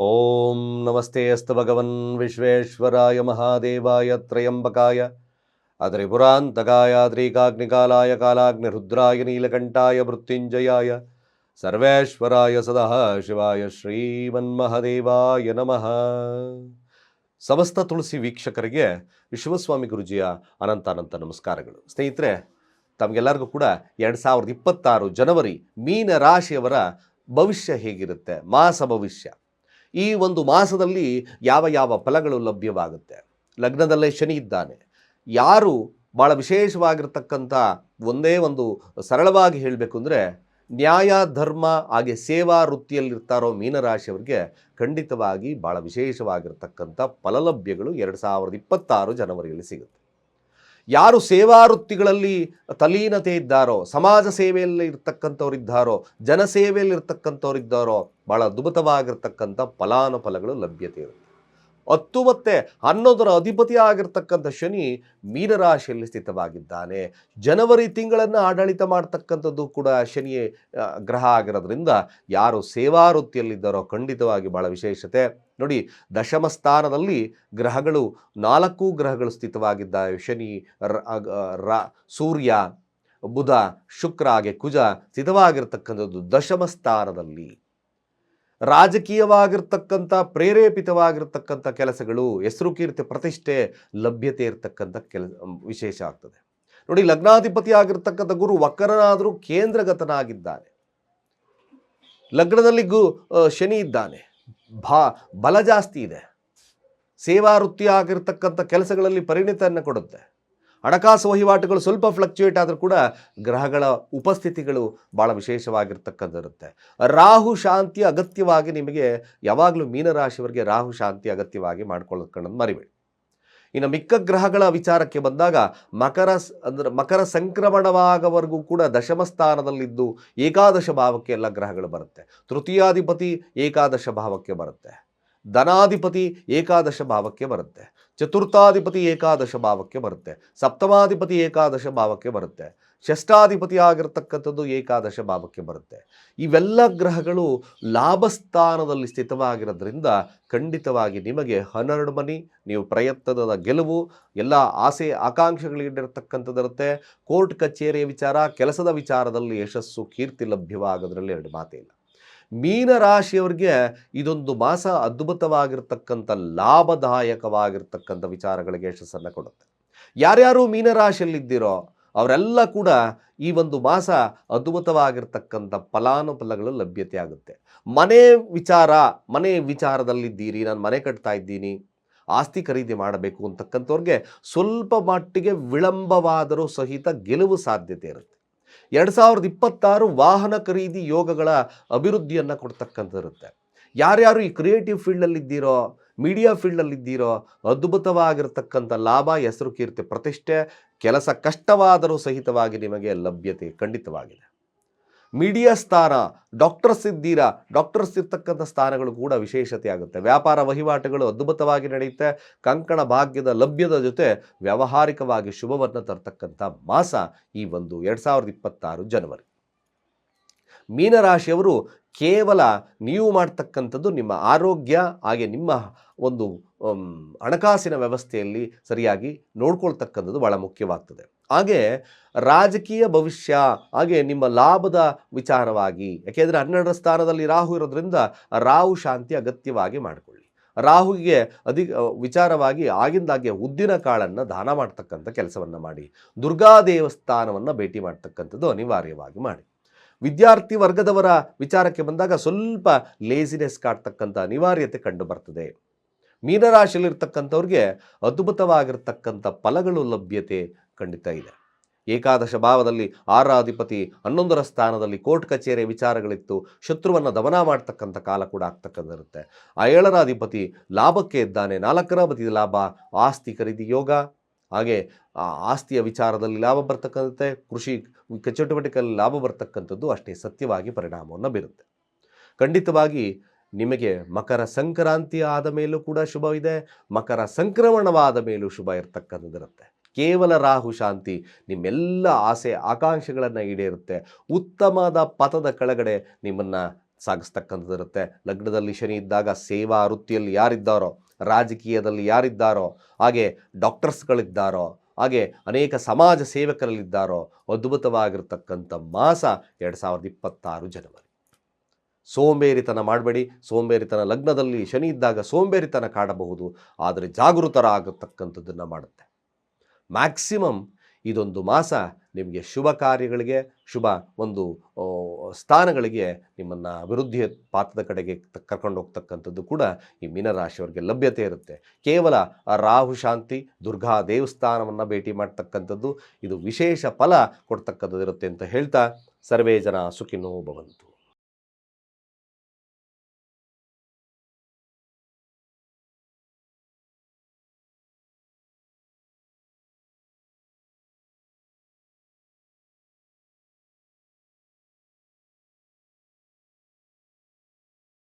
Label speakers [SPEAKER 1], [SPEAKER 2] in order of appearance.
[SPEAKER 1] ಓಂ ನಮಸ್ತೆ ಅಸ್ತು ಭಗವನ್ ವಿಶ್ವೇಶ್ವರಾಯ ಮಹಾದೇವಾಯ ತ್ರಯಂಬಕಾಯ. ಅದ್ರಿಪುರಾಂತಕಾಯ ತ್ರೀಕಾಗ್ನಿಕಾಲಾಯ ಕಾಲಾಗ್ನಿರುದ್ರಾಯ ನೀಲಕಂಠಾಯ ಮೃತ್ಯುಂಜಯಾಯ. ಸರ್ವೇಶ್ವರಾಯ ಸದಾ ಶಿವಾಯ ಶ್ರೀಮನ್ಮಹದೇವಾಯ ನಮಃ. ಸಮಸ್ತ ತುಳಸಿ ವೀಕ್ಷಕರಿಗೆ ವಿಶ್ವಸ್ವಾಮಿ ಗುರುಜಿಯ ಅನಂತ ಅನಂತ ನಮಸ್ಕಾರಗಳು. ಸ್ನೇಹಿತರೆ, ತಮಗೆಲ್ಲರಿಗೂ ಕೂಡ ಎರಡು ಸಾವಿರದ ಇಪ್ಪತ್ತಾರು ಜನವರಿ ಮೀನ ರಾಶಿಯವರ ಭವಿಷ್ಯ ಹೇಗಿರುತ್ತೆ? ಮಾಸ ಭವಿಷ್ಯ. ಈ ಒಂದು ಮಾಸದಲ್ಲಿ ಯಾವ ಯಾವ ಫಲಗಳು ಲಭ್ಯವಾಗುತ್ತೆ? ಲಗ್ನದಲ್ಲೇ ಶನಿ ಇದ್ದಾನೆ. ಯಾರು ಭಾಳ ವಿಶೇಷವಾಗಿರ್ತಕ್ಕಂಥ ಒಂದೇ ಒಂದು ಸರಳವಾಗಿ ಹೇಳಬೇಕು ಅಂದರೆ ನ್ಯಾಯ, ಧರ್ಮ, ಹಾಗೆ ಸೇವಾ ವೃತ್ತಿಯಲ್ಲಿರ್ತಾರೋ ಮೀನರಾಶಿಯವರಿಗೆ ಖಂಡಿತವಾಗಿ ಭಾಳ ವಿಶೇಷವಾಗಿರ್ತಕ್ಕಂಥ ಫಲಲಭ್ಯಗಳು ಎರಡು ಸಾವಿರದ ಇಪ್ಪತ್ತಾರು ಜನವರಿಯಲ್ಲಿ ಸಿಗುತ್ತೆ. ಯಾರು ಸೇವಾ ವೃತ್ತಿಗಳಲ್ಲಿ ತಲೀನತೆ ಇದ್ದಾರೋ, ಸಮಾಜ ಸೇವೆಯಲ್ಲಿ ಇರ್ತಕ್ಕಂಥವ್ರಿದ್ದಾರೋ ಜನಸೇವೆಯಲ್ಲಿ ಇರ್ತಕ್ಕಂಥವ್ರಿದ್ದಾರೋ ಭಾಳ ಅದ್ಭುತವಾಗಿರ್ತಕ್ಕಂಥ ಫಲಾನುಫಲಗಳು ಲಭ್ಯತೆ ಇರುತ್ತೆ. ಹತ್ತು ಮತ್ತು ಹನ್ನೊಂದರ ಅಧಿಪತಿ ಆಗಿರ್ತಕ್ಕಂಥ ಶನಿ ಮೀನರಾಶಿಯಲ್ಲಿ ಸ್ಥಿತವಾಗಿದ್ದಾನೆ. ಜನವರಿ ತಿಂಗಳನ್ನು ಆಡಳಿತ ಮಾಡ್ತಕ್ಕಂಥದ್ದು ಕೂಡ ಶನಿ ಗ್ರಹ ಆಗಿರೋದ್ರಿಂದ ಯಾರು ಸೇವಾ ವೃತ್ತಿಯಲ್ಲಿದ್ದಾರೋ ಖಂಡಿತವಾಗಿ ಭಾಳ ವಿಶೇಷತೆ. ನೋಡಿ, ದಶಮ ಸ್ಥಾನದಲ್ಲಿ ಗ್ರಹಗಳು, ನಾಲ್ಕು ಗ್ರಹಗಳು ಸ್ಥಿತವಾಗಿದ್ದಾವೆ. ಶನಿ, ರ- ಸೂರ್ಯ, ಬುಧ, ಶುಕ್ರ, ಹಾಗೆ ಕುಜ ಸ್ಥಿತವಾಗಿರ್ತಕ್ಕಂಥದ್ದು ದಶಮ ಸ್ಥಾನದಲ್ಲಿ. ರಾಜಕೀಯವಾಗಿರ್ತಕ್ಕಂಥ, ಪ್ರೇರೇಪಿತವಾಗಿರ್ತಕ್ಕಂಥ ಕೆಲಸಗಳು, ಹೆಸರು ಕೀರ್ತಿ, ಪ್ರತಿಷ್ಠೆ, ಲಭ್ಯತೆ ಇರತಕ್ಕಂಥ ಕೆಲ ವಿಶೇಷ ಆಗ್ತದೆ. ನೋಡಿ, ಲಗ್ನಾಧಿಪತಿ ಆಗಿರ್ತಕ್ಕಂಥ ಗುರು ವಕ್ರನಾದರೂ ಕೇಂದ್ರಗತನಾಗಿದ್ದಾನೆ. ಲಗ್ನದಲ್ಲಿ ಗು ಶನಿ ಇದ್ದಾನೆ. ಭಾ, ಬಲ ಜಾಸ್ತಿ ಇದೆ. ಸೇವಾ ವೃತ್ತಿ ಆಗಿರ್ತಕ್ಕಂಥ ಕೆಲಸಗಳಲ್ಲಿ ಪರಿಣಿತಿಯನ್ನು ಕೊಡುತ್ತೆ. ಹಣಕಾಸು ವಹಿವಾಟುಗಳು ಸ್ವಲ್ಪ ಫ್ಲಕ್ಚುಯೇಟ್ ಆದರೂ ಕೂಡ ಗ್ರಹಗಳ ಉಪಸ್ಥಿತಿಗಳು ಭಾಳ ವಿಶೇಷವಾಗಿರ್ತಕ್ಕಂಥಿರುತ್ತೆ ರಾಹು ಶಾಂತಿ ಅಗತ್ಯವಾಗಿ ನಿಮಗೆ ಯಾವಾಗಲೂ ಮೀನರಾಶಿಯವರಿಗೆ ರಾಹು ಶಾಂತಿ ಅಗತ್ಯವಾಗಿ ಮಾಡ್ಕೊಳ್ಳೋದು ಮರಿಬೇಡಿ. ಇನ್ನು ಮಿಕ್ಕ ಗ್ರಹಗಳ ವಿಚಾರಕ್ಕೆ ಬಂದಾಗ ಮಕರ ಅಂದರೆ ಮಕರ ಸಂಕ್ರಮಣವಾಗವರೆಗೂ ಕೂಡ ದಶಮ ಸ್ಥಾನದಲ್ಲಿದ್ದು ಏಕಾದಶ ಭಾವಕ್ಕೆ ಎಲ್ಲ ಗ್ರಹಗಳು ಬರುತ್ತೆ. ತೃತೀಯಾಧಿಪತಿ ಏಕಾದಶ ಭಾವಕ್ಕೆ ಬರುತ್ತೆ. ಧನಾಧಿಪತಿ ಏಕಾದಶ ಭಾವಕ್ಕೆ ಬರುತ್ತೆ. ಚತುರ್ಥಾಧಿಪತಿ ಏಕಾದಶ ಭಾವಕ್ಕೆ ಬರುತ್ತೆ. ಸಪ್ತಮಾಧಿಪತಿ ಏಕಾದಶ ಭಾವಕ್ಕೆ ಬರುತ್ತೆ. ಷಷ್ಠಾಧಿಪತಿ ಆಗಿರತಕ್ಕಂಥದ್ದು ಏಕಾದಶ ಭಾವಕ್ಕೆ ಬರುತ್ತೆ. ಇವೆಲ್ಲ ಗ್ರಹಗಳು ಲಾಭಸ್ಥಾನದಲ್ಲಿ ಸ್ಥಿತವಾಗಿರೋದ್ರಿಂದ ಖಂಡಿತವಾಗಿ ನಿಮಗೆ ಹನ್ನೆರಡು ಮನಿ, ನೀವು ಪ್ರಯತ್ನದ ಗೆಲುವು, ಎಲ್ಲ ಆಸೆ ಆಕಾಂಕ್ಷೆಗಳಿಗಿರ್ತಕ್ಕಂಥದ್ದಿರುತ್ತೆ ಕೋರ್ಟ್ ಕಚೇರಿಯ ವಿಚಾರ, ಕೆಲಸದ ವಿಚಾರದಲ್ಲಿ ಯಶಸ್ಸು, ಕೀರ್ತಿ ಲಭ್ಯವಾಗೋದ್ರಲ್ಲಿ ಎರಡು ಮಾತಿಲ್ಲ. ಮೀನರಾಶಿಯವರಿಗೆ ಇದೊಂದು ಮಾಸ ಅದ್ಭುತವಾಗಿರ್ತಕ್ಕಂಥ ಲಾಭದಾಯಕವಾಗಿರ್ತಕ್ಕಂಥ ವಿಚಾರಗಳಿಗೆ ಯಶಸ್ಸನ್ನು ಕೊಡುತ್ತೆ. ಯಾರ್ಯಾರು ಮೀನರಾಶಿಯಲ್ಲಿದ್ದೀರೋ ಅವರೆಲ್ಲ ಕೂಡ ಈ ಒಂದು ಮಾಸ ಅದ್ಭುತವಾಗಿರ್ತಕ್ಕಂಥ ಫಲಾನುಫಲಗಳು ಲಭ್ಯತೆ ಆಗುತ್ತೆ ಮನೆ ವಿಚಾರ, ಮನೆ ವಿಚಾರದಲ್ಲಿದ್ದೀರಿ, ನಾನು ಮನೆ ಕಟ್ತಾ ಇದ್ದೀನಿ, ಆಸ್ತಿ ಖರೀದಿ ಮಾಡಬೇಕು ಅಂತಕ್ಕಂಥವ್ರಿಗೆ ಸ್ವಲ್ಪ ಮಟ್ಟಿಗೆ ವಿಳಂಬವಾದರೂ ಸಹಿತ ಗೆಲುವು ಸಾಧ್ಯತೆ ಇರುತ್ತೆ. ಎರಡು ಸಾವಿರದ ಇಪ್ಪತ್ತಾರು ವಾಹನ ಖರೀದಿ ಯೋಗಗಳ ಅಭಿವೃದ್ಧಿಯನ್ನು ಕೊಡ್ತಕ್ಕಂಥದ್ದಿರುತ್ತೆ. ಯಾರ್ಯಾರು ಈ ಕ್ರಿಯೇಟಿವ್ ಫೀಲ್ಡಲ್ಲಿದ್ದೀರೋ ಮೀಡಿಯಾ ಫೀಲ್ಡಲ್ಲಿದ್ದೀರೋ ಅದ್ಭುತವಾಗಿರ್ತಕ್ಕಂಥ ಲಾಭ, ಹೆಸರು, ಕೀರ್ತಿ, ಪ್ರತಿಷ್ಠೆ, ಕೆಲಸ ಕಷ್ಟವಾದರೂ ಸಹಿತವಾಗಿ ನಿಮಗೆ ಲಭ್ಯತೆ ಖಂಡಿತವಾಗಿದೆ. ಮೀಡಿಯಾ ಸ್ಥಾನ ಡಾಕ್ಟರ್ಸ್ ಇದ್ದೀರಾ ಡಾಕ್ಟರ್ಸ್ ಇರ್ತಕ್ಕಂಥ ಸ್ಥಾನಗಳು ಕೂಡ ವಿಶೇಷತೆ ಆಗುತ್ತೆ. ವ್ಯಾಪಾರ ವಹಿವಾಟುಗಳು ಅದ್ಭುತವಾಗಿ ನಡೆಯುತ್ತೆ. ಕಂಕಣ ಭಾಗ್ಯದ ಲಭ್ಯದ ಜೊತೆ ವ್ಯಾವಹಾರಿಕವಾಗಿ ಶುಭವನ್ನು ತರ್ತಕ್ಕಂಥ ಮಾಸ ಈ ಒಂದು ಎರಡು ಸಾವಿರದ ಇಪ್ಪತ್ತಾರು ಜನವರಿ. ಮೀನರಾಶಿಯವರು ಕೇವಲ ನೀವು ಮಾಡ್ತಕ್ಕಂಥದ್ದು ನಿಮ್ಮ ಆರೋಗ್ಯ, ಹಾಗೆ ನಿಮ್ಮ ಒಂದು ಹಣಕಾಸಿನ ವ್ಯವಸ್ಥೆಯಲ್ಲಿ ಸರಿಯಾಗಿ ನೋಡ್ಕೊಳ್ತಕ್ಕಂಥದ್ದು ಭಾಳ ಮುಖ್ಯವಾಗ್ತದೆ. ಹಾಗೆ ರಾಜಕೀಯ ಭವಿಷ್ಯ, ಹಾಗೆ ನಿಮ್ಮ ಲಾಭದ ವಿಚಾರವಾಗಿ, ಯಾಕೆಂದರೆ ಹನ್ನೆರಡರ ಸ್ಥಾನದಲ್ಲಿ ರಾಹು ಇರೋದ್ರಿಂದ ರಾಹು ಶಾಂತಿ ಅಗತ್ಯವಾಗಿ ಮಾಡಿಕೊಳ್ಳಿ. ರಾಹುಗೆ ಅಧಿಕ, ವಿಚಾರವಾಗಿ ಆಗಿಂದಾಗೆ ಉದ್ದಿನ ಕಾಳನ್ನು ದಾನ ಮಾಡ್ತಕ್ಕಂಥ ಕೆಲಸವನ್ನು ಮಾಡಿ, ದುರ್ಗಾ ದೇವಸ್ಥಾನವನ್ನು ಭೇಟಿ ಮಾಡ್ತಕ್ಕಂಥದ್ದು ಅನಿವಾರ್ಯವಾಗಿ ಮಾಡಿ. ವಿದ್ಯಾರ್ಥಿ ವರ್ಗದವರ ವಿಚಾರಕ್ಕೆ ಬಂದಾಗ ಸ್ವಲ್ಪ ಲೇಸಿನೆಸ್ ಕಾಡ್ತಕ್ಕಂಥ ಅನಿವಾರ್ಯತೆ ಕಂಡು ಬರ್ತದೆ. ಮೀನರಾಶಿಯಲ್ಲಿರ್ತಕ್ಕಂಥವ್ರಿಗೆ ಅದ್ಭುತವಾಗಿರ್ತಕ್ಕಂಥ ಫಲಗಳು ಲಭ್ಯತೆ ಖಂಡಿತ ಇದೆ. ಏಕಾದಶ ಭಾವದಲ್ಲಿ ಆರಾಧಿಪತಿ ಹನ್ನೊಂದರ ಸ್ಥಾನದಲ್ಲಿ ಕೋರ್ಟ್ ಕಚೇರಿ ವಿಚಾರಗಳಿತ್ತು. ಶತ್ರುವನ್ನು ದಮನ ಮಾಡ್ತಕ್ಕಂಥ ಕಾಲ ಕೂಡ ಆಗ್ತಕ್ಕಂಥಿರುತ್ತೆ ಆ ಏಳರ ಅಧಿಪತಿ ಲಾಭಕ್ಕೆ ಇದ್ದಾನೆ. ನಾಲ್ಕರ ಅಧಿಪತಿ ಲಾಭ, ಆಸ್ತಿ ಖರೀದಿ ಯೋಗ, ಹಾಗೆ ಆ ಆಸ್ತಿಯ ವಿಚಾರದಲ್ಲಿ ಲಾಭ ಬರ್ತಕ್ಕಂಥ ಕೃಷಿ ಚಟುವಟಿಕೆಯಲ್ಲಿ ಲಾಭ ಬರ್ತಕ್ಕಂಥದ್ದು ಅಷ್ಟೇ ಸತ್ಯವಾಗಿ ಪರಿಣಾಮವನ್ನು ಬೀರುತ್ತೆ. ಖಂಡಿತವಾಗಿ ನಿಮಗೆ ಮಕರ ಸಂಕ್ರಾಂತಿ ಆದ ಮೇಲೂ ಕೂಡ ಶುಭವಿದೆ. ಮಕರ ಸಂಕ್ರಮಣವಾದ ಮೇಲೂ ಶುಭ ಇರ್ತಕ್ಕಂಥದ್ದಿರುತ್ತೆ. ಕೇವಲ ರಾಹು ಶಾಂತಿ, ನಿಮ್ಮೆಲ್ಲ ಆಸೆ, ಆಕಾಂಕ್ಷೆಗಳನ್ನು ಈಡೇರುತ್ತೆ. ಉತ್ತಮದ ಪಥದ ಕೆಳಗಡೆ ನಿಮ್ಮನ್ನು ಸಾಗಿಸ್ತಕ್ಕಂಥದ್ದಿರುತ್ತೆ ಲಗ್ನದಲ್ಲಿ ಶನಿ ಇದ್ದಾಗ ಸೇವಾ ವೃತ್ತಿಯಲ್ಲಿ ಯಾರಿದ್ದಾರೋ, ರಾಜಕೀಯದಲ್ಲಿ ಯಾರಿದ್ದಾರೋ, ಹಾಗೆ ಡಾಕ್ಟರ್ಸ್ಗಳಿದ್ದಾರೋ, ಹಾಗೆ ಅನೇಕ ಸಮಾಜ ಸೇವಕರಲ್ಲಿದ್ದಾರೋ ಅದ್ಭುತವಾಗಿರ್ತಕ್ಕಂಥ ಮಾಸ ಎರಡು ಸಾವಿರದ ಇಪ್ಪತ್ತಾರು ಜನವರಿ. ಸೋಂಬೇರಿತನ ಮಾಡಬೇಡಿ. ಸೋಂಬೇರಿತನ ಲಗ್ನದಲ್ಲಿ ಶನಿ ಇದ್ದಾಗ ಸೋಂಬೇರಿತನ ಕಾಡಬಹುದು. ಆದರೆ ಜಾಗೃತರಾಗತಕ್ಕಂಥದ್ದನ್ನು ಮಾಡುತ್ತೆ. ಮ್ಯಾಕ್ಸಿಮಮ್ ಇದೊಂದು ಮಾಸ ನಿಮಗೆ ಶುಭ ಕಾರ್ಯಗಳಿಗೆ, ಶುಭ ಒಂದು ಸ್ಥಾನಗಳಿಗೆ ನಿಮ್ಮನ್ನು ಅಭಿವೃದ್ಧಿಯ ಪಾತ್ರದ ಕಡೆಗೆ ಕರ್ಕೊಂಡು ಹೋಗ್ತಕ್ಕಂಥದ್ದು ಕೂಡ ಈ ಮೀನರಾಶಿಯವರಿಗೆ ಲಭ್ಯತೆ ಇರುತ್ತೆ. ಕೇವಲ ರಾಹು ಶಾಂತಿ, ದುರ್ಗಾ ದೇವಸ್ಥಾನವನ್ನು ಭೇಟಿ ಮಾಡ್ತಕ್ಕಂಥದ್ದು ಇದು ವಿಶೇಷ ಫಲ ಕೊಡ್ತಕ್ಕಂಥದ್ದು ಇರುತ್ತೆ ಅಂತ ಹೇಳ್ತಾ ಸರ್ವೇ ಜನ ಸುಖಿನೋ ಭವಂತು.